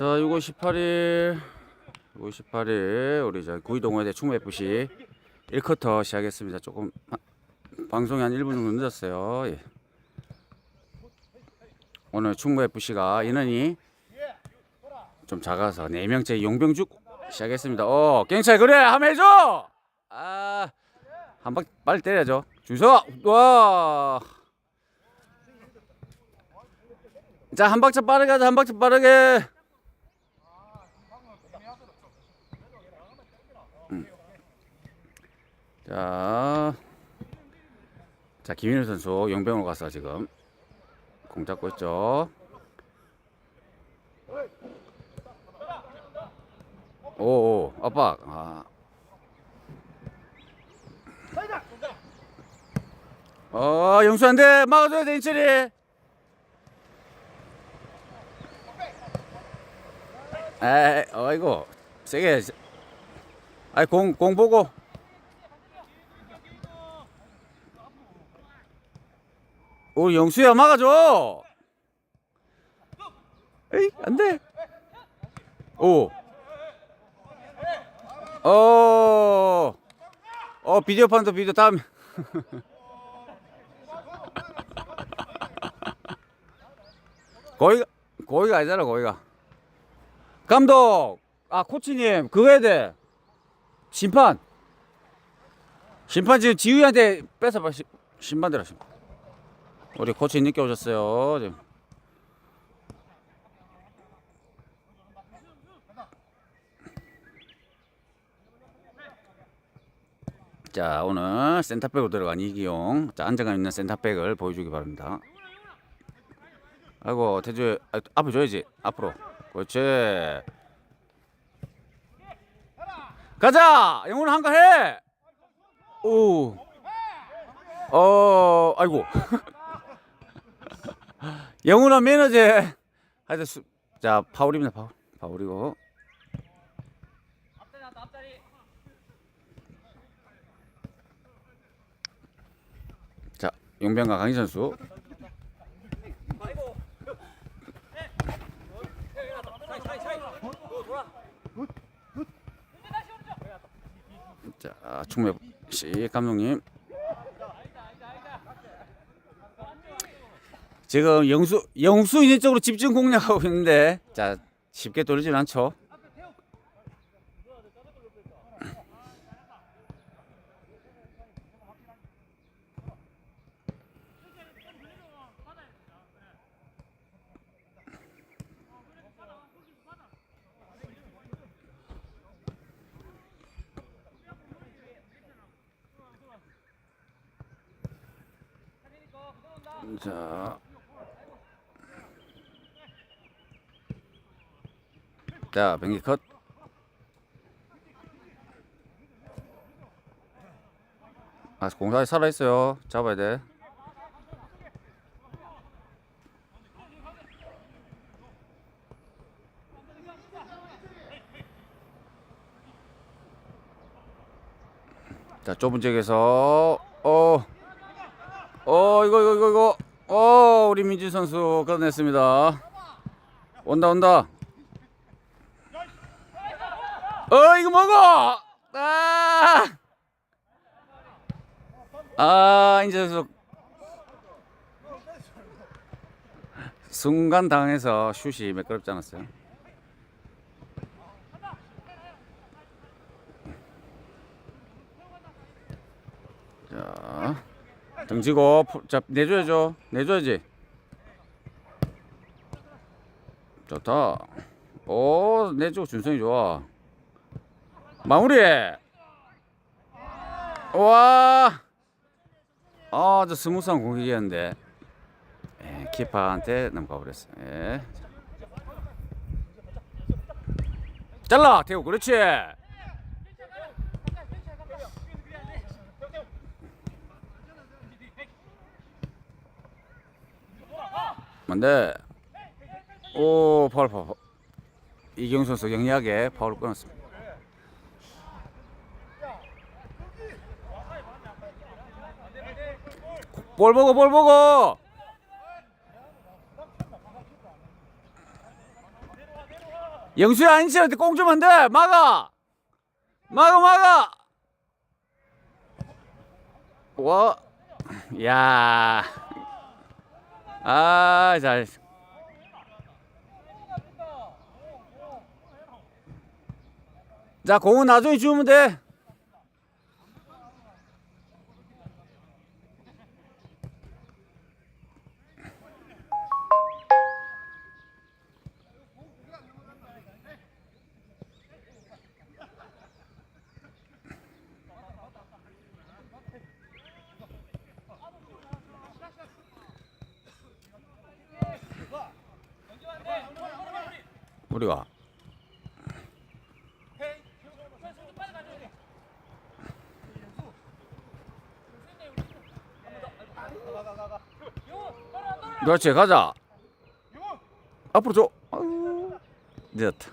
자, 6월 18일, 6월 18일 우리 저 구이동호회 충무 FC 1쿼터 시작했습니다. 조금 하- 방송이 한 1분 정도 늦었어요. 예. 오늘 충무 FC가 인원이 좀 작아서 4명째 용병죽 시작했습니다. 어, 갱차이 그래 한번 해줘. 아, 한방 빨리 때려야죠. 주서 와. 자, 한 박자 빠르게 하자. 한 박자 빠르게. 자, 자 김민우 선수 용병으로 가서 지금 공 잡고 있죠. 오 오 압박. 아. 어 영수 안 돼 막아줘야 돼 인철이. 에이 어이구 세게. 아이 공 공 보고. 우리 영수야 막아줘. 에이 안돼. 오. 어. 어 비디오 판도 비디오 다음. 거기가 거기가 아니잖아 거기가. 감독, 아 코치님 그거 해야 돼. 심판. 심판 지금 지휘한테 뺏어봐 시- 심판대로 심판. 우리 코치 늦게 오셨어요. 지금. 자 오늘 센터백으로 들어간 이기용. 자 안정감 있는 센터백을 보여주기 바랍니다. 아이고 태주 아, 앞에 줘야지. 앞으로. 그렇지. 가자! 영훈 한가 해! 오. 어 아이고 영훈아 매너제. 하여튼 수, 자 파울입니다 파울. 파울이고. 자 용병과 강희 선수. 자 충매 씨 감독님 지금 영수 영수 있는 쪽으로 집중 공략하고 있는데 자 쉽게 돌리진 않죠. 자. 자, 변기 컷. 아, 공사에 살아 있어요. 잡아야 돼. 자, 좁은 지역에서 어, 어, 이거 이거 이거 이거, 어, 우리 민지 선수 끊어냈습니다. 온다 온다. 어 이거 먹어! 아, 아 이제 서 순간 당해서 슛이 매끄럽지 않았어요. 자 등지고 푸- 자 내줘야죠. 내줘야지. 좋다. 오 내주고 준성이 좋아 마무리. 와. 아, 저 스무스한 공격이었는데. 예, 키퍼한테 넘어가 버렸어요. 예. 잘라, 태우, 그렇지. 뭔데? 오, 파울. 파울. 이경 선수 영리하게 파울 끊었습니다. 볼 보고 볼 보고 영수야 안씨한테 꽁좀 한대 막아 막아 막아 와 야. 아, 잘. 자, 공은 나중에 주면 돼. 우리가. 그렇지 가자. 앞으로 줘. 아유, 늦었다.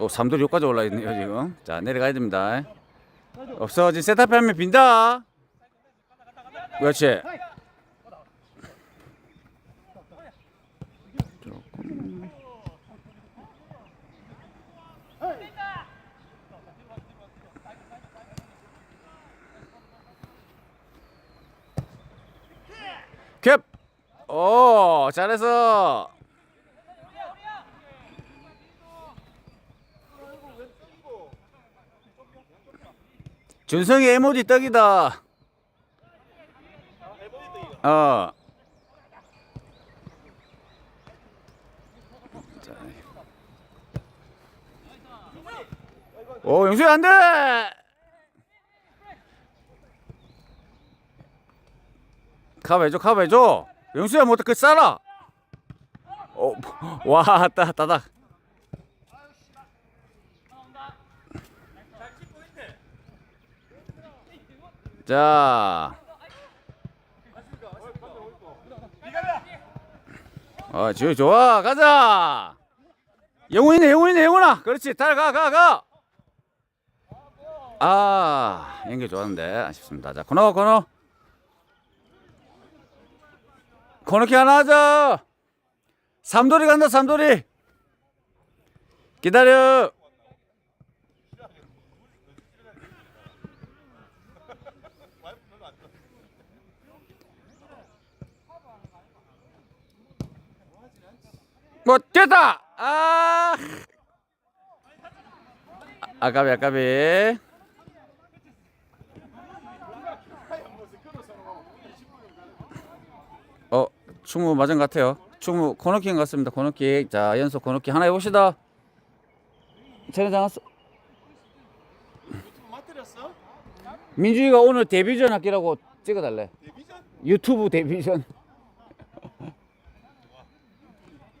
오 삼돌이 여기까지 올라 있네요 지금. 자 내려가야 됩니다. 없어 지금 세탑 하면 빈다. 그렇지 오, 잘했어. 준성이 에모지 떡이다. 어. 자. 오, 영수야 안 돼! 카베줘 카베줘 영수야 뭐그 싸라? 어, 와 따, 따다. 자. 어, 지효 좋아. 가자. 영훈이네 영훈이네 영훈아. 그렇지. 따라가 가 가. 아 연기 좋았는데. 아쉽습니다. 자 코너 코너 코너키 하나 하자. 삼돌이 간다 삼돌이. 기다려. 뭐 됐다. 아. 아까비 아까비. 어, 충무 맞은 것 같아요. 충무 코너킥 같습니다. 코너킥. 자, 연속 코너킥 하나 해봅시다. 전에 장았어. 맞들였어? 민주이가 오늘 데뷔전 할기라고 찍어달래. 데뷔전? 유튜브 데뷔전.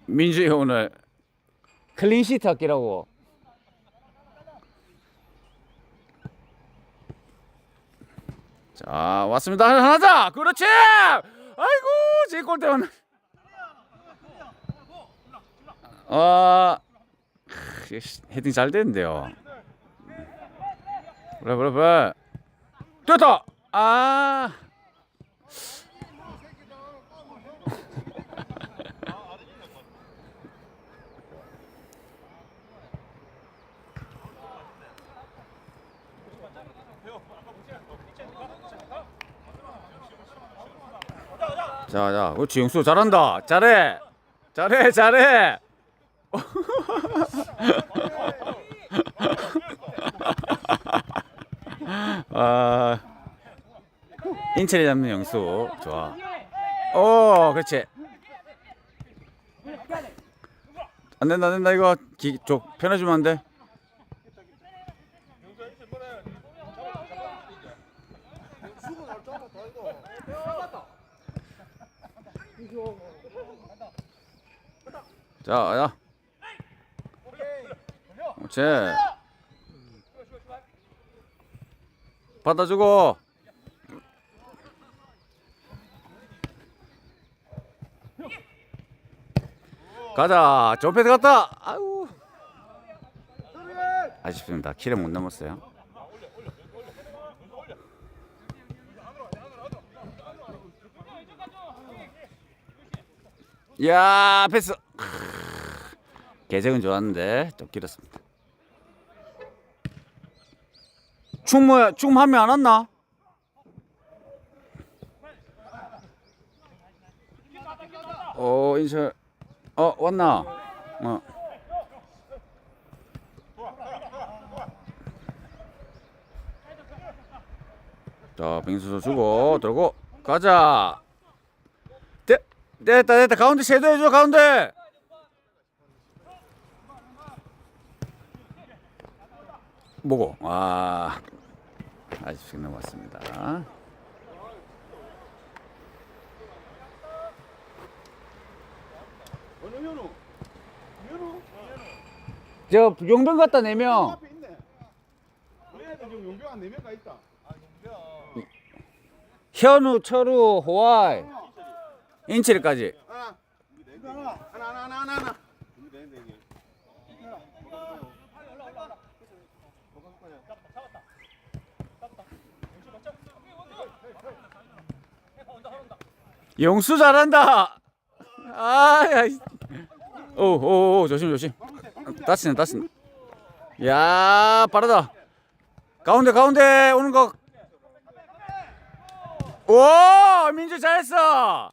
민주이 오늘 클린시트 할기라고. 자, 왔습니다. 하나 하자. 그렇지. 아이고, 제골 때문에. 아, 크, 헤딩 잘 되는데요. 그래, 그래, 그래. 됐다. 아. 자, 자, 그렇지, 영수 잘한다. 잘해. 잘해, 잘해. 아, 인체리 잡는 영수. 좋아. 오, 그렇지. 안 된다, 안 된다. 이거 기, 쪽 편해주면 안 돼. 수고 날 잡았다 이거 자, 야. 그렇지. 받아주고. 가자. 점패스 갔다. 아유. 아쉽습니다. 키를 못 넘었어요. 야 패스. 개정은 좋았는데 좀 길었습니다. 충무 충무하면 안 왔나? 어 인철 어 왔나? 어. 자 빙수 주고 들고 가자. 대, 됐다 됐다 가운데 섀도 해줘 가운데. 뭐고? 와 아쉽게 넘어왔습니다. 저 용병 갔다 네 명. 앞에 있네. 얘네들 지금 용병 한 4명가 있다. 아, 용병. 현우, 철우, 호와이, 인칠까지. 하나. 하나. 하나, 하나, 하나, 하나, 하나. 영수 잘한다. 아, 야. 이- 오, 오, 오, 조심, 조심. 다치네, 다치네. 야, 빠르다. 가운데, 가운데 오는 거. 오, 민주 잘했어.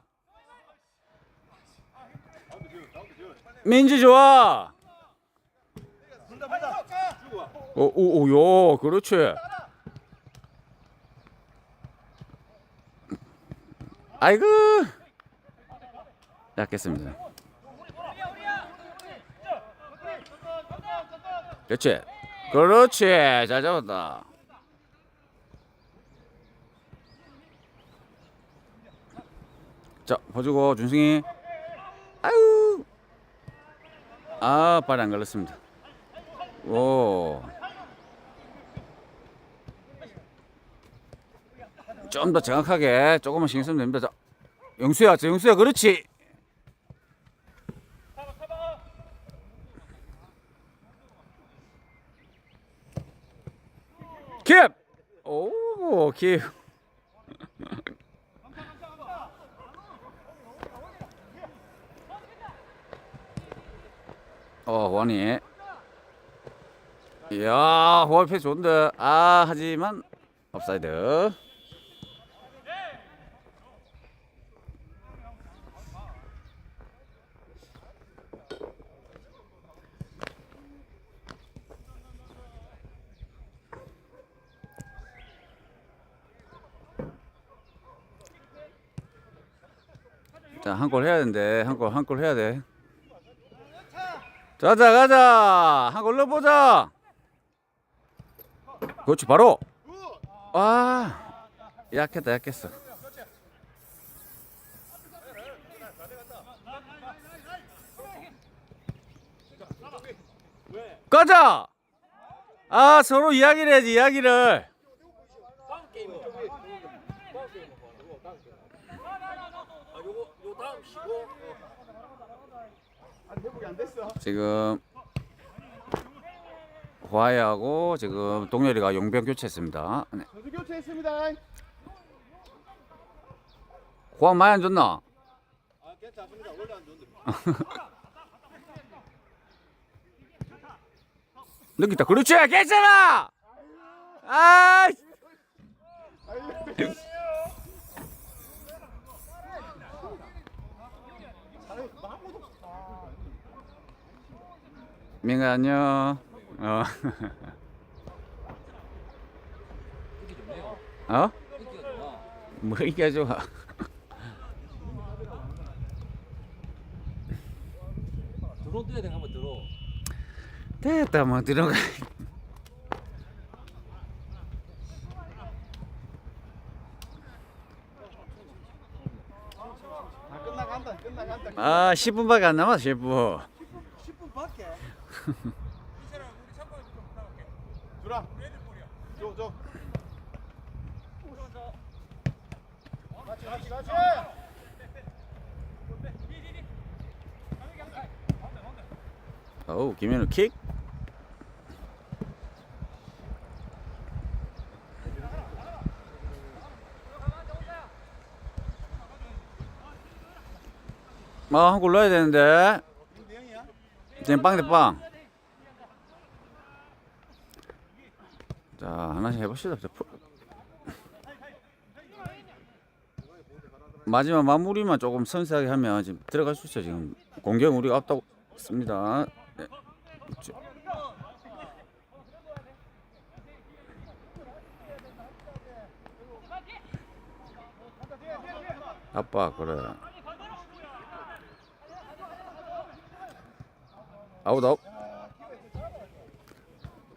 민주 좋아. 오, 오, 오, 요, 그렇지. 아이고. 약했습니다. 그렇지. 그렇지. 잘 잡았다. 자, 보주고 준승이. 아유. 아, 발이 안 걸렸습니다. 오. 좀 더 정확하게 조금만 신경 쓰면 됩니다. 자, 영수야, 저 영수야, 그렇지. 킵. 오, 킵. 어, 원이. 이야, 호흡 패스 좋은데. 아, 하지만 업사이드. 자, 한골 해야 되는데. 한 골, 한 골 해야 돼. 가자, 가자. 한 골 넣어보자. 그렇지, 바로. 아, 약했다, 약했어. 가자. 아, 서로 이야기를 해야지, 이야기를. 안 회복이 안 됐어. 지금 호아이하고 지금 동열이가 용병 교체했습니다. 네. 선수 교체했습니다. 호아 많이 안 줬나? 아, 괜찮습니다. 원래 안 좋은데. 느끼다. 그렇지, 괜찮아. 아, 민가 안녕. 어. 어? 뭐 이게 좋아? 드론 떠야 돼 한번 들어. 됐다 뭐 들어가. 아, 끝나간다. 끝나간다. 아 10분밖에 안 남았어 10분. 10분 밖에. 주라. 줘, 줘. 같이, 같이, 같이. 어우 김현우 킥. 아, 한골 넣어야 되는데. 지금 빵대 빵. 자, 하나씩 해봅시다. 자, 풀- 마지막 마무리만 조금 선수하게 하면 지금 들어갈 수 있어요. 지금 공격 우리가 앞다고 있습니다. 네. 저- 아빠 그래. 아웃 아웃.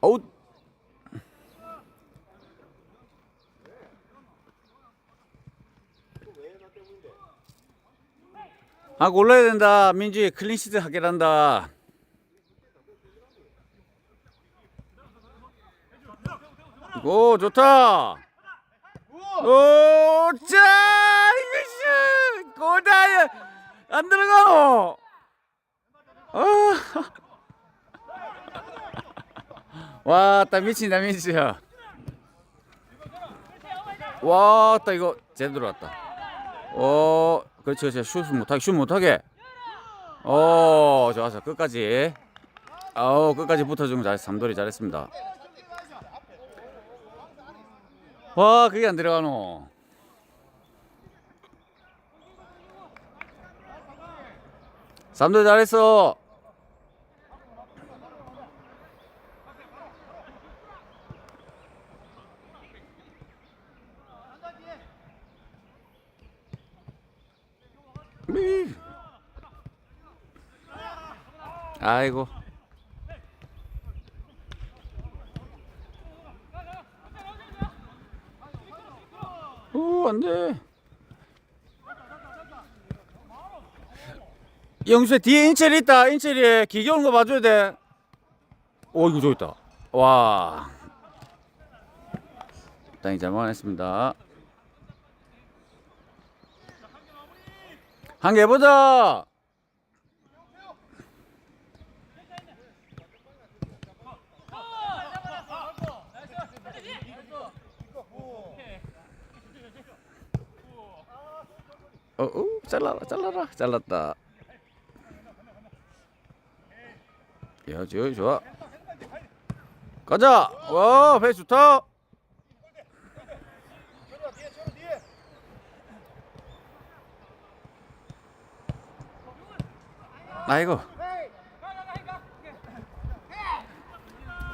아웃. 아 골라야 된다. 민주이 클린시트 하게 한다. 오 좋다. 오, 자, 이것이 고다야 안 들어가노. 아. 와, 딱 미친다 미치야. 와, 딱 이거 제대로 왔다. 어, 그렇지, 그렇지. 슛 못하게, 슛 못하게. 어, 좋았어. 끝까지. 아우, 끝까지 붙어주면 잘, 삼돌이 잘했습니다. 와, 그게 안 들어가노. 삼돌 잘했어. 미. 아이고. 오, 안 돼. 영수야 뒤에 인철 있다. 인철이 기계 오는 거 봐줘야 돼. 오, 이거 저기 있다. 와. 땅이 잘못했습니다. 한개 해보자. 어, 어, 잘라라, 잘라라, 잘랐다. 야, 저 좋아. 가자. 와, 배 좋다. 아이고.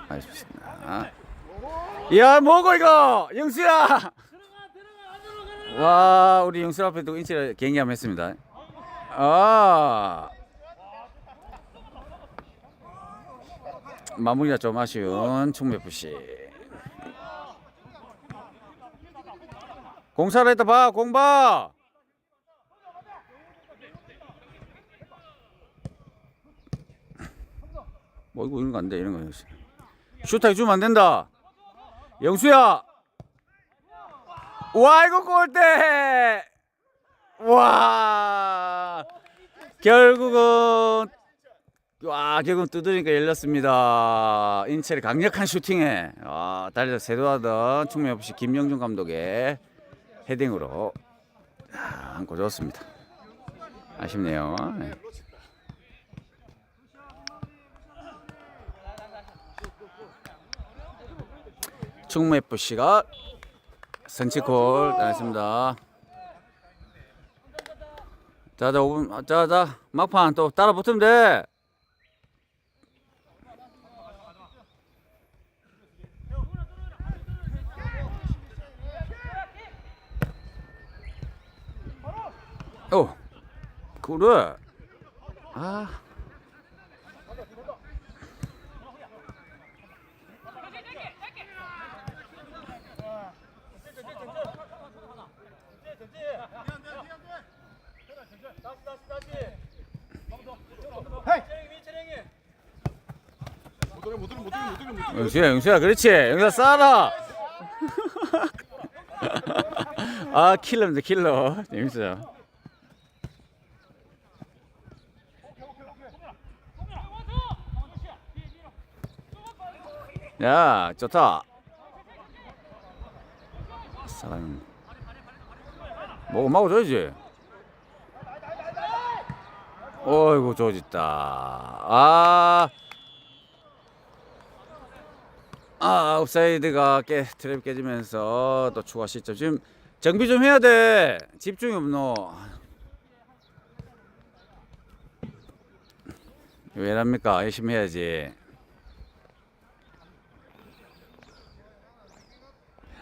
알겠습니다. 야, 뭐고 이거? 영수야. 와, 우리 영수 앞에 또 인체 경기함 했습니다. 아. 마무리가 좀 아쉬운 충무 FC. 공사를 했다 봐, 공 봐. 뭐 이거 이런 거 안 돼, 이런 거. 슈타기 주면 안 된다. 영수야. 와 이거 골대. 와. 결국은 와 결국 두드리니까 열렸습니다. 인체의 강력한 슈팅에 아, 달려 세도하던 충무 FC 김영준 감독의 헤딩으로 아, 안고 줬습니다. 아쉽네요. 네. 충무 FC가 선취골 당했습니다. 자자 5분 자자 막판 또 따라 붙으면 돼. 오 그래 아 못 들어 못 들어 못 들어 못 들어 못 들어. 영수야 영수야 그렇지. 영수야 싸라. 아 킬러입니다 킬러. 영수야. 야 좋다. 사람 뭐 먹어줘야지. 어이구 좋짓다. 아. 아, 아웃사이드가 깨 트랩 깨지면서 또 추가 시점. 지금 정비 좀 해야 돼. 집중이 없노. 왜랍니까? 열심히 해야지.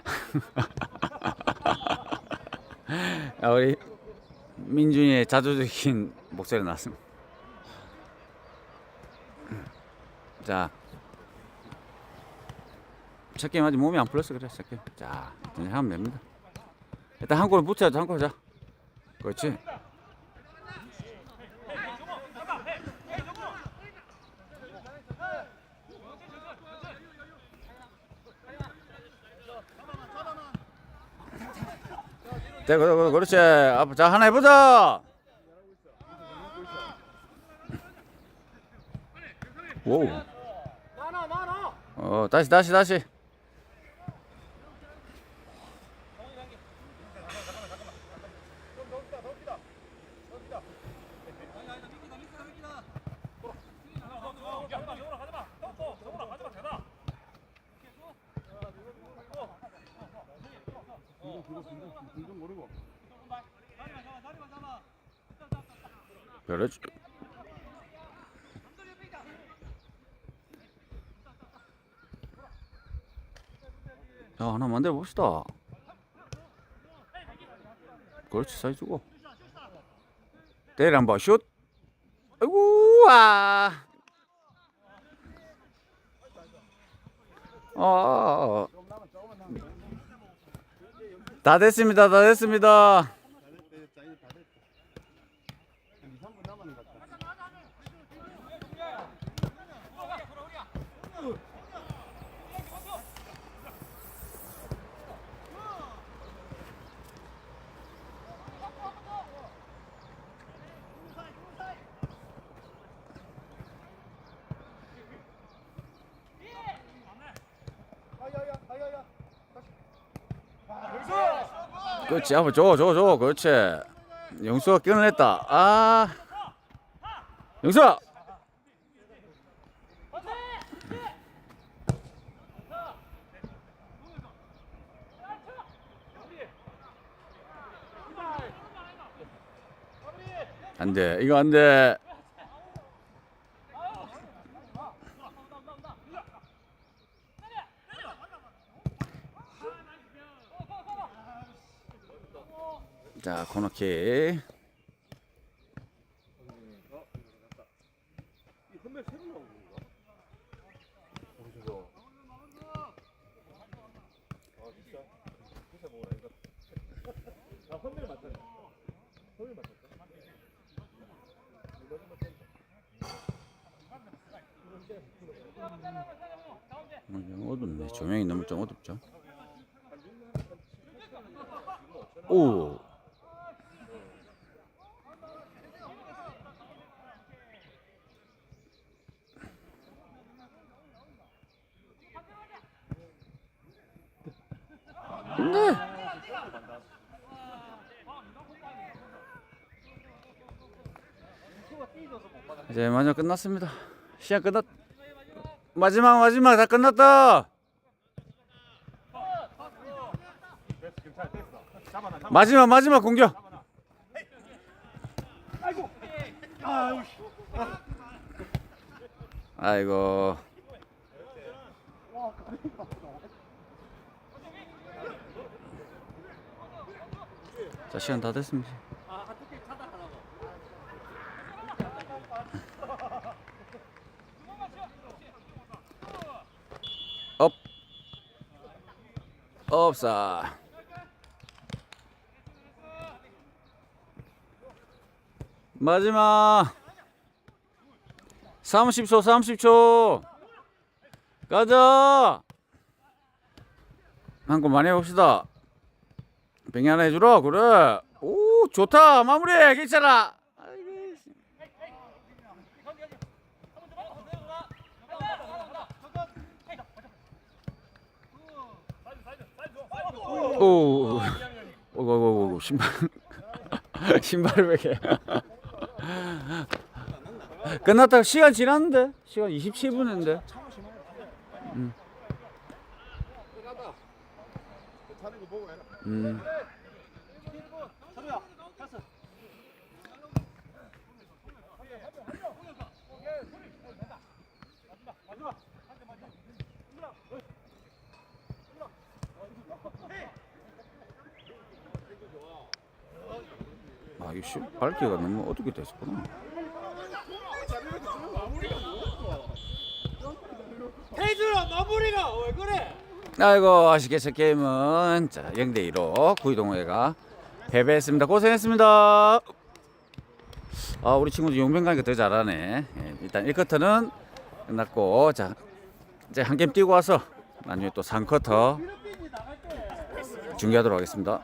아, 우리 민준이의 자조적인 목소리 나왔습니다. 자, 첫 게임 아직 몸이 안 풀렸어 그래 첫 게임. 자, 이제 하면 됩니다. 일단 한 골 붙여야지 한골 자. 그렇지. 자, 그, 그, 그렇지. 앞, 자, 하나 해보자. 오. 어, 다시, 다시, 다시. 공좀 모르고. 그렇지. 자, 하나 만들어 봅시다. 그렇지, 사이 주고. 때려 한번 슛. 아이고, 아. 어. 다 됐습니다. 다 됐습니다. 자, 이제 다 됐다. 한 2, 3분 남았는 것 같다. 그렇지. 한번 줘 줘 줘 그렇지. 영수가 끊어냈다. 아. 영수아 안돼. 이거 안돼 자 코너킥 이 선배 새로 나온 건가? 어디서? 아 진짜? 진짜 뭐라 이거? 아 선배 맞잖아. 선배 맞췄다. 어, 어둡네 조명이 너무 좀 어둡죠 오 네. 이제 마지막 끝났습니다. 시간 끝났. 마지막 마지막 다 끝났다. 마지막 마지막 공격. 아이고. 시간 다 됐습니다. 업. 없사. 마지막 30초 30초 가자 한골 많이 해봅시다 하나 해주라 그래. 오 좋다. 마무리 괜찮아. 아이고, 씨. 오, 오 오 오 신발. 신발을 왜 이렇게. 끝났다. 시간 지났는데? 시간 27분인데 차는 거 보고 해라. 음. 아, 이거 씨, 밝기가 너무 어둡게 됐구나. 태준아 마무리가 왜 그래? 아이고 아쉽게서 게임은 자 0대 2로 구이동호회가 패배했습니다. 고생했습니다. 아 우리 친구들 용병 가니까 더 잘하네. 예, 일단 1쿼터는 끝났고 자 이제 한 게임 뛰고 와서 나중에 또 3쿼터 중계하도록 하겠습니다.